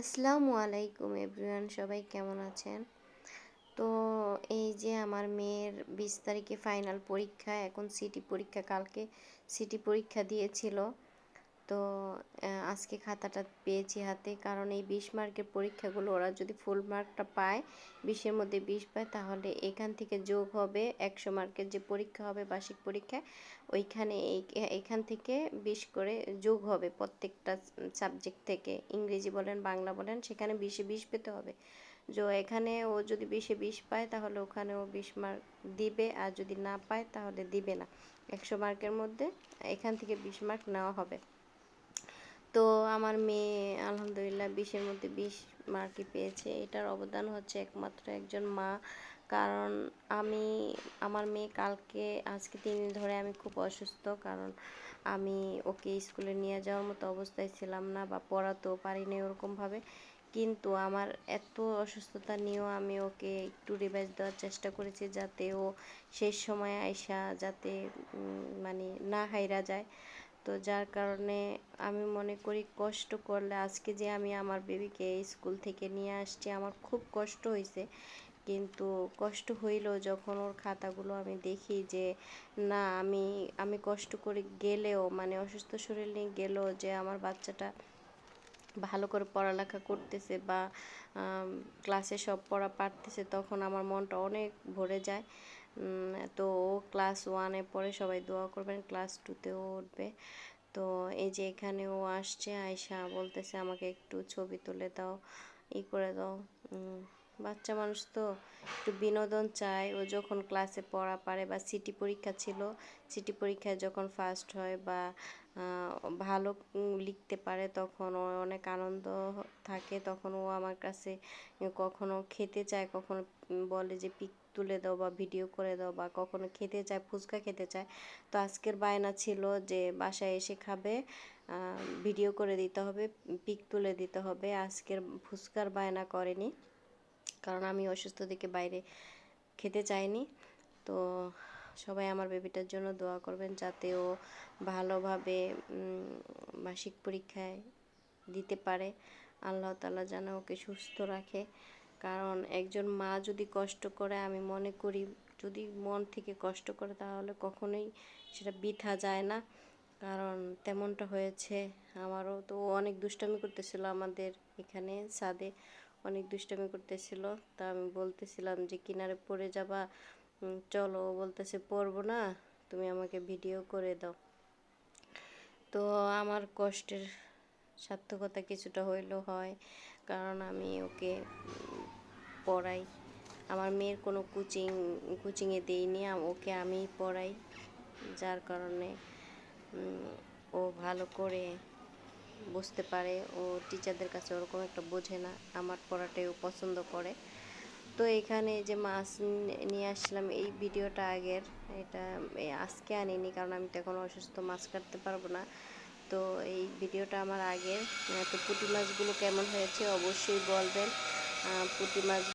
আসসালামু আলাইকুম এভরিওয়ান, সবাই কেমন আছেন? তো এই যে আমার মেয়ের বিশ তারিখে ফাইনাল পরীক্ষা, এখন সিটি পরীক্ষা, কালকে সিটি পরীক্ষা দিয়েছিল। তো আজকে খাতাটা পেয়েছি হাতে। কারণ এই বিশ মার্কের পরীক্ষাগুলো ওরা যদি ফুল মার্কটা পায়, বিশের মধ্যে বিশ পায়, তাহলে এখান থেকে যোগ হবে একশো মার্কের যে পরীক্ষা হবে, বার্ষিক পরীক্ষা, ওইখানে এখান থেকে বিশ করে যোগ হবে প্রত্যেকটা সাবজেক্ট থেকে। ইংরেজি বলেন, বাংলা বলেন, সেখানে বিশে বিশ পেতে হবে। যে এখানে ও যদি বিশে বিশ পায়, তাহলে ওখানে ও বিশ মার্ক দিবে, আর যদি না পায়, তাহলে দিবে না। একশো মার্কের মধ্যে এখান থেকে বিশ মার্ক নেওয়া হবে। তো আমার মেয়ে আলহামদুলিল্লাহ বিশের মধ্যে বিশ মার্কই পেয়েছে। এটার অবদান হচ্ছে একমাত্র একজন মা। কারণ আমি, আমার মেয়ে কালকে, আজকে তিন দিন ধরে আমি খুব অসুস্থ। কারণ আমি ওকে স্কুলে নিয়ে যাওয়ার মতো অবস্থায় ছিলাম না বা পড়াতেও পারিনি ওরকমভাবে। কিন্তু আমার এত অসুস্থতা নিয়েও আমি ওকে একটু রিভাইজ দেওয়ার চেষ্টা করেছি যাতে ও শেষ সময় আইসা যাতে মানে না হাইরা যায়। তো যার কারণে আমি মনে করি কষ্ট করলে আজকে যে আমি আমার বেবিকে স্কুল থেকে নিয়ে আসছি, আমার খুব কষ্ট হয়েছে কিন্তু কষ্ট হইলেও যখন ওর খাতাগুলো আমি দেখি যে, না, আমি আমি কষ্ট করে গেলেও মানে অসুস্থ শরীর নিয়ে গেলেও যে আমার বাচ্চাটা ভালো করে পড়ালেখা করতেছে বা ক্লাসে সব পড়া পারতেছে, তখন আমার মনটা অনেক ভরে যায়। তো ক্লাস ওয়ানে পরে সবাই দোয়া করবেন ক্লাস টুতেও উঠবে। তো এই যে এখানে ও আসছে আয়সা বলতেছে, আমাকে একটু ছবি তুলে দাও, ই করে দাও। বাচ্চা মানুষ তো একটু বিনোদন চায়। ও যখন ক্লাসে পড়া পারে বা সিটি পরীক্ষা ছিল সিটি পরীক্ষায় যখন ফার্স্ট হয় বা ভালো লিখতে পারে, তখন ও অনেক আনন্দ থাকে, তখন ও আমার কাছে কখনো খেতে চায়, কখনো বলে যে পিক তুলে দাও বা ভিডিও করে দাও বা কখনো খেতে চায়, ফুচকা খেতে চায়। তো আজকের বায়না ছিল যে বাসায় এসে খাবে ভিডিও করে দিতে হবে, পিক তুলে দিতে হবে। আজকের ফুচকার বায়না করেনি, কারণ আমি অসুস্থ থেকে বাইরে খেতে চাইনি। তো সবাই আমার বেবিটার জন্য দোয়া করবেন যাতে ও ভালোভাবে মাসিক পরীক্ষায় দিতে পারে। আল্লাহ তালা যেন ওকে সুস্থ রাখে। কারণ একজন মা যদি কষ্ট করে, আমি মনে করি যদি মন থেকে কষ্ট করে, তাহলে কখনোই সেটা বৃথা যায় না। কারণ তেমনটা হয়েছে আমারও। তো অনেক দুষ্টামি করতেছিল আমাদের এখানে ছাদে। অনেক দুষ্টামি করতেছিল। তা আমি বলতেছিলাম যে, কিনারে পড়ে যাবা চলো বলতেছে, পড়ব না, তুমি আমাকে ভিডিও করে দাও। তো আমার কষ্টের সার্থকতা কিছুটা হইলেও হয়, কারণ আমি ওকে পড়াই। আমার মেয়ের কোনো কোচিং, কোচিংয়ে দিইনি ওকে আমি পড়াই, যার কারণে ও ভালো করে বুঝতে পারে। ও টিচারদের কাছে ওরকম একটা বোঝে না, আমার পড়াটাই ও পছন্দ করে। তো এখানে যে মাছ নিয়ে আসলাম এই ভিডিওটা আগের। এটা আজকে আনিনি কারণ আমি তো এখন অসুস্থ, মাছ কাটতে পারব না। তো এই ভিডিওটা আমার আগের। তো পুঁটি মাছগুলো কেমন হয়েছে অবশ্যই বলবেন। পুঁটি মাছ